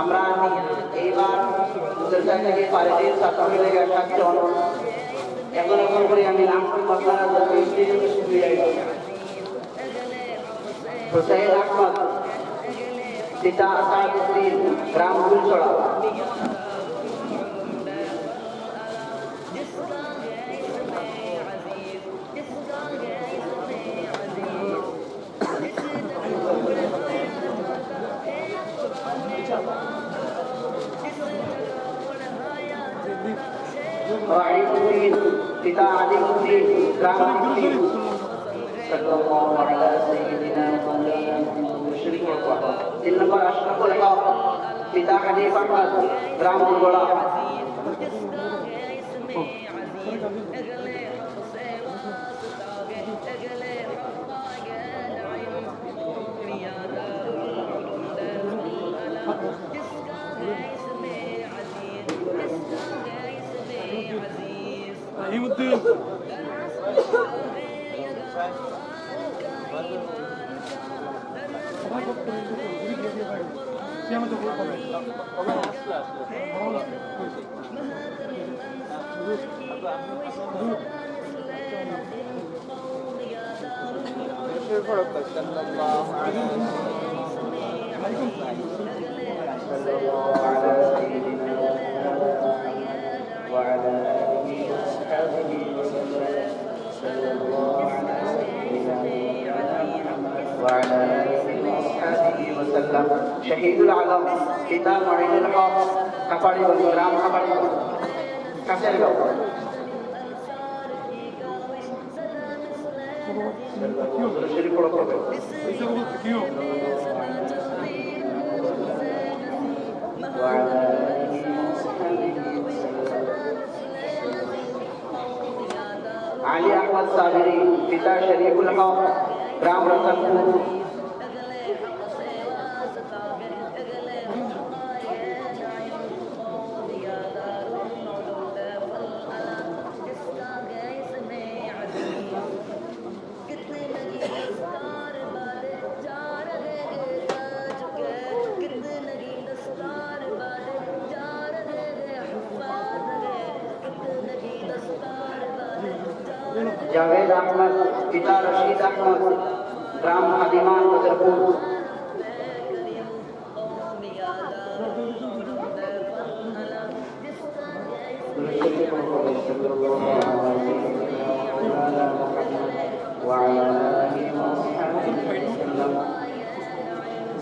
আমরা এইবার দুর্গা থেকে পারিদিন ছাত্র মিলে সাতজন এখন এখন করে আমি নাম আপনারা হুসাইন আহমদ, পিতা আসাদুদ্দিন গ্রাম وعلمكم به بطاعتكم به برحمتكم به صلى الله على سيدنا مولانا المشرك والقرآن إنما أشرف الله بطاعتي فرحمة برحمة الله ಇವತ್ತು صلى الله عليه وسلم وعلى آله وأصحابه وسلم. شهيد العالم كتاب معين الحق. كفاري والغرام كفاري كفاري وعلى آله وصحبه وسلم. علي أحمد صابري فتاة شريف الحق. رام رتن پور جاوید احمد পিতা রশিদ আহমদ গ্রাম হাদিমান বদরপুর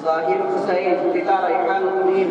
ظاهر حسين بتاع ريحان الدين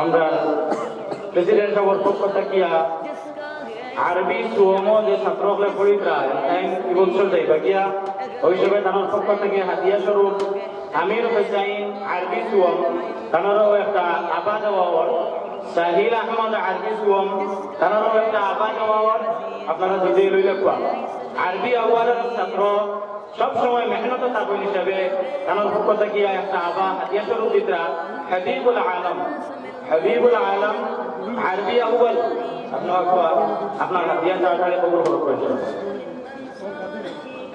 আমরা প্রেসিডেন্ট সাহেবের পক্ষ থাকিয়া আরবি সুয়ম যে ছাত্রসকলে পড়িতরা কি বলছিল যাইবা গিয়া ওই হিসেবে তানোর পক্ষ থেকে হাদিয়া স্বরূপ আমির হুসাইন আরবি সুয়ম তানোরও একটা আবা দেওয়ার সাহিল আহমদ আরবি সুয়ম তানোরও একটা আবা দেওয়ার আপনারা যদি লইলে কোয়া আরবি আওয়ালের ছাত্র সব সময় মেহনত থাকবেন হিসাবে তানোর পক্ষ থেকে একটা আবা হাদিয়া স্বরূপ দিতরা হাবিবুল আলম। হাবিবুল আলম, আরবি আউ্বাল আপনার আপনার হাতিয়া তাড়াতাড়ি কবুল হল করেছিল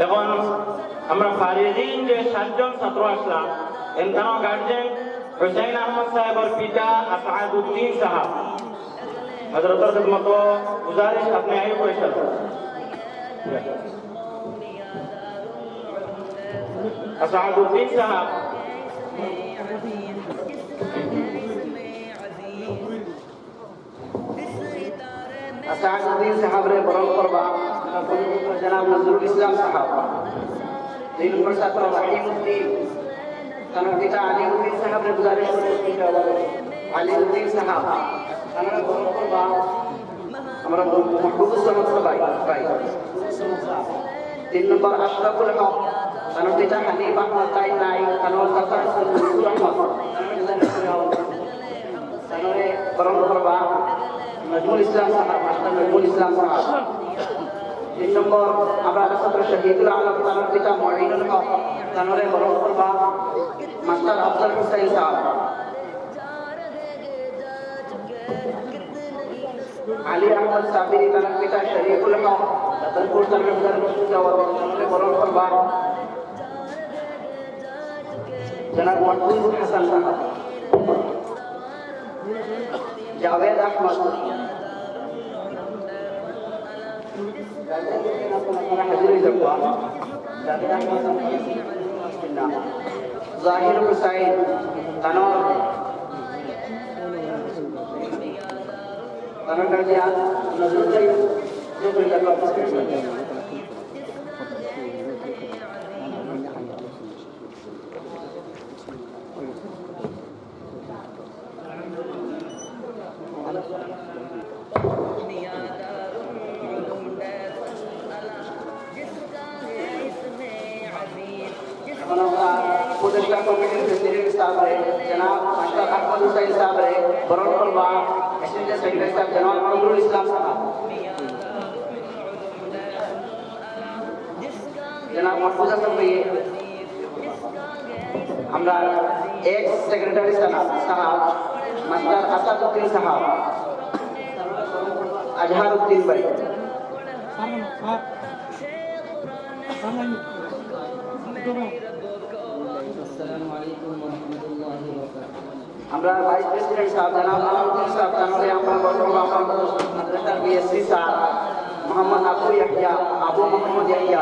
এখন আমরা ফারিদিন যে সাতজন ছাত্র আসলাম, এনখানো গার্জেন হুসাইন আহমদ সাহেবের পিতা আসাদুদ্দিন সাহাব। হজরতের মত গুজারিশ আপনি আই করেছেন আসাদুদ্দিন সাহাব। আসাদুদ্দিন সাহাবরে বরণ করবা। জনাব নজরুল ইসলাম সাহাব। দুই নম্বর ছাত্র রাহিমউদ্দিন তার পিতা আলিউদ্দিন সাহাবরে গুজারিশ করে আলিউদ্দিন সাহাব তারা বরণ করবা। আমরা মাহবুব সামাদ ভাই ভাই। তিন নম্বর আশরাফুল হক তার পিতা হানিফ আহমদ তাই নাই তার চাচা মনসুর আহমদ তারপরে বরণ করবা নজরুল ইসলাম সাহাব মাস্টার নজরুল ইসলাম সাহাব। তিন নম্বর আমরা ছাত্র শহীদুল আলম তার পিতা মহিনুল হক তারপরে বরণ করবা। মাস্টার আফজল হুসাইন সাহাব। আলী আহমদ সাবিরি তার পিতা শরীফুল হক, রতনপুর তালুকদার মুর্শিদাবাদ তারপরে বরণ করবা। জনাব মকবুল হাসান সাহাব। জাভেদ আহমদ। জাহির হুসাইন তানোর তানোর গার্জিয়ান নজরুল এখন আমরা উপদেষ্টা কমিটির প্রেসিডেন্ট সাহেবরে জনাব মাস্টার আহমদ হুসাইন সাহেবরে বরণ করবা অ্যাসিস্ট্যান্ট সেক্রেটারি সাহেব জনাব নজরুল ইসলাম সাহেব জনাব মাহফুজ হাসান ভাই আমরা এক্স সেক্রেটারি সাহেব সাহেব মাস্টার আসাদুদ্দিন সাহেব আজহার উদ্দিন ভাই আমরা ভাইস প্রেসিডেন্ট সাহেব জনাব আলাউদ্দিন সাহেব তাহলে আমরা বলব আমার মাদ্রাসার বিএসসি সাহেব মোহাম্মদ আবু ইয়াহিয়া, আবু মোহাম্মদ ইয়াহিয়া।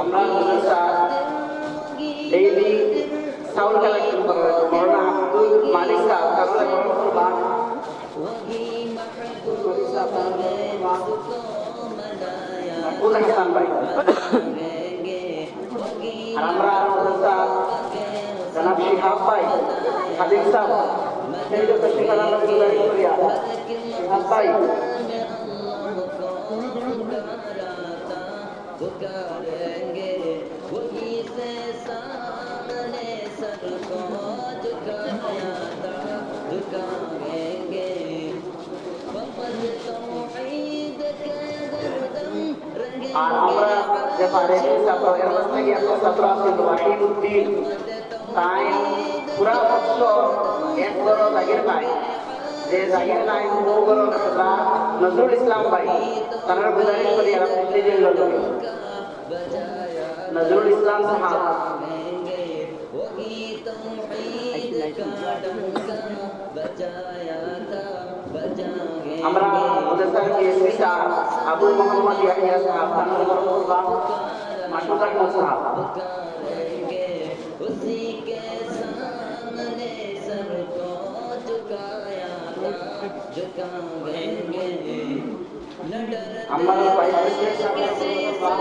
আমরা মাদ্রাসা ডেইলি সাউন্ড কালেকশন করা হয়েছে মৌলানা আব্দুল মালিক সাহেব তাহলে বলব বা মাহফুজ হাসান ভাই আর আমরা মাদ্রাসা জনাব শিহাব ভাই হাবিব সাহেব করিয়া শিহাব ভাই আর আমরা যে পারে ছাত্র এর মধ্যে কি একটা ছাত্র আছে ওয়াহিদুদ্দিন তাই পুরা বছর এক বড় জাগির পাই যে জাগির নাই ও বড় নজরুল ইসলাম ভাই, তারা গুজারিশ করি নিজে লড়ল নজরুল ইসলাম সাহাব। আমরা মুদসার সাহেব আবু মোহাম্মদ ইয়াহিয়া সাহেব মাসুদ আহমদ সাহেব। हमारे भाई के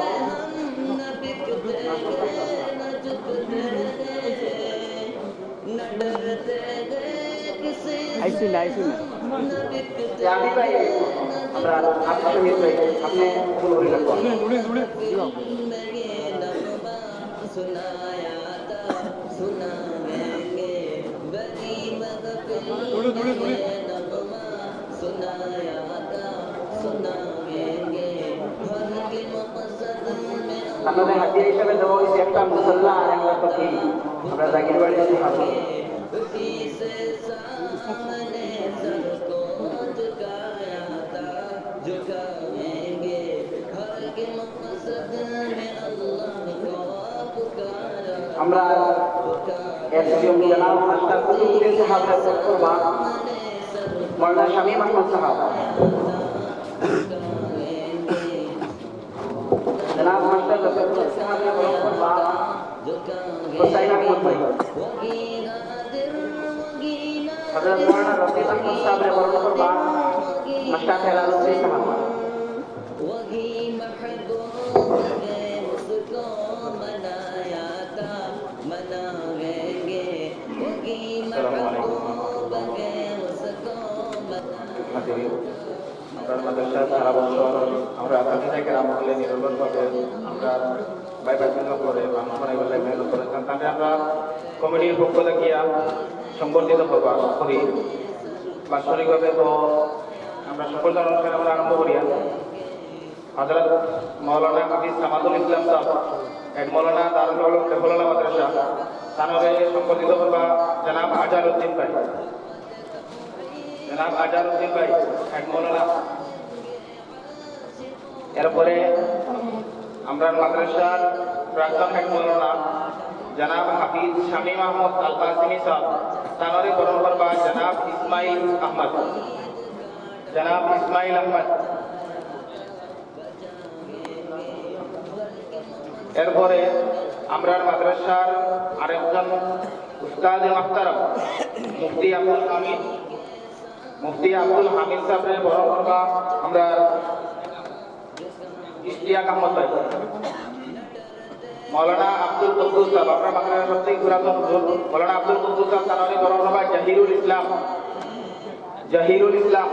ऐसी ना ऐसी ना यानी भाई हमरा आप सब मिल भाई हमने बोल बोल लगवा उड़े उड़े सुनाया था सुना मैं के बड़ी मगफिल उड़े उड़े उड़े আমাদের হাতিয়া হিসাবে দেওয়া হয়েছে একটা মুসল্লা আর একটা টকি আমরা জাকির বাড়িতে খাব আমরা এসডিএম জনাব মাস্টার কুতুবুদ্দিন সাহাবের করবা মৌলানা শামীম আহমদ সাহাব জনাব মাস্টার কুতুবুদ্দিন সাহাবের করবা হুসাইন আহমদ ভাই হযরত মাওলানা রফিক আহমদ সাহেব বর্ণনা করবেন মাস্টার হেলাল উদ্দিন সাহেব وہی محبوب ہے اس کو আমরা কমিটির পক্ষ থেকে সংবর্ধিত করি বাৎসরিকভাবে তো আমরা সকল অনুষ্ঠান আমরা আরম্ভ করিয়া হজরত মৌলানা হাফিজ সামাদুল ইসলাম সাহেব হেড মৌলানা দারুল আলম মাদ্রাসা তানরে সংবর্ধিত করবা জনাব আজার উদ্দিন ভাই। জনাব আজার উদ্দিন ভাই হেড মৌলানা। এরপরে আমরা মাদ্রাসার প্রাক্তন হেড মৌলানা, জনাব হাফিজ শামীম আহমদ আল কাসিমি সাহেব। তানরে বরণ করবা জনাব ইসমাইল আহমদ। জনাব ইসমাইল আহমদ। এরপরে আমরা মাদ্রাসার আরেকজন উস্তাদ মাহতারম মুফতি আব্দুল হামিদ। মুফতি আব্দুল হামিদ সাহেবের বড় আমরা ইশতিয়াক আহমদ ভাই। মৌলানা আব্দুল কুদ্দুস সাহেব আমরা মাদ্রাসার সবথেকে পুরাতন হুজুর মৌলানা আব্দুল কুদ্দুস সাহেব তানারে বড় করবা জাহিরুল ইসলাম। জাহিরুল ইসলাম।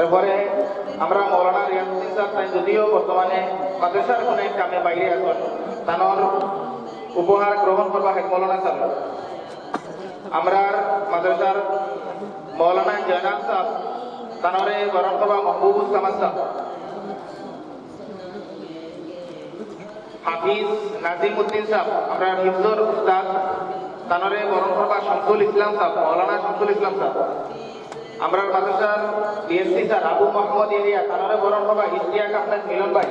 এরপরে আমরা মৌলানা রিয়াজুদ্দিন সাহেব, তাই যদিও বর্তমানে মাদ্রাসার কোনো এক কামে বাইরে এখন তানোর উপহার গ্রহণ করবা হেড মৌলানা সাহেব। আমরা মাদ্রাসার মৌলানা জয়নাব সাহেব, তানরে বরণ করবা মহবুবুল সামাদ সাহেব। হাফিজ নাজিম উদ্দিন সাহেব আমরা হিফজুর উস্তাদ তানরে বরণ করবা শামসুল ইসলাম সাহেব মৌলানা শামসুল ইসলাম সাহেব আমরা মাদ্রাসার বিএসসি স্যার আবু মোহাম্মদ কানারে বরণ হবা ইশতিয়াক আহমেদ মিলন ভাই?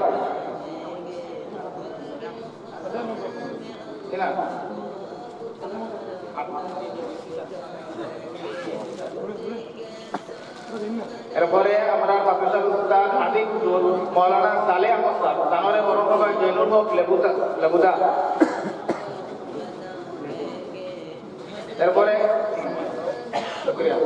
এরপরে আমরা মাদ্রাসার উস্তাদ হাদিক হুজুর মৌলানা সালে আহমদ স্যার কানারে বরণ জৈনুল হক, লেবুদা লেবুদা। এরপরে শুক্রিয়া।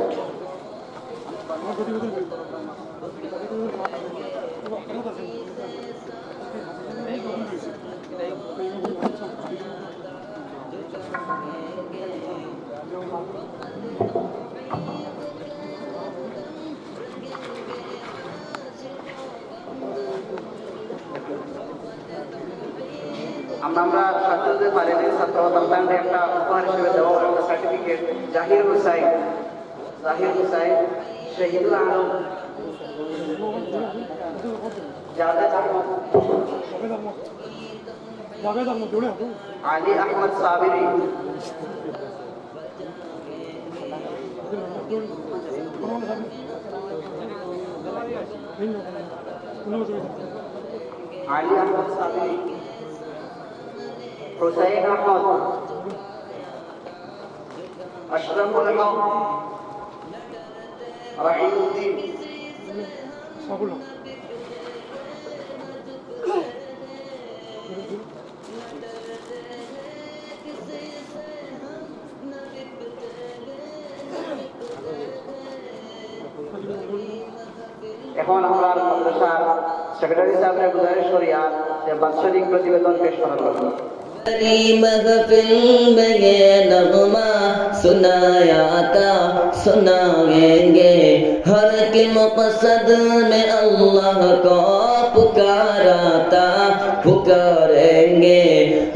আমরা আমরা ছাত্রদের পারিনি, ছাত্র সন্তানদের একটা উপহার হিসেবে দেবো একটা সার্টিফিকেট জাহির হুসাইন। জাহির হুসাইন, শহীদুল আলম। আলী আহমদ সাবিরি। আলী আহমদ সাবিরি। হুসাইন আহমদ আশরাফুল হক রাহিউদ্দিন সাবুল এখন আমরা মাদ্রাসার সেক্রেটারি সাহেবের গুজারিশ করি আর বাৎসরিক প্রতিবেদন পেশ করার محفل میں یہ نغمہ سنایا تھا سنائیں گے، ہر کے مقصد میں اللہ کو پکارا تھا پکاریں گے۔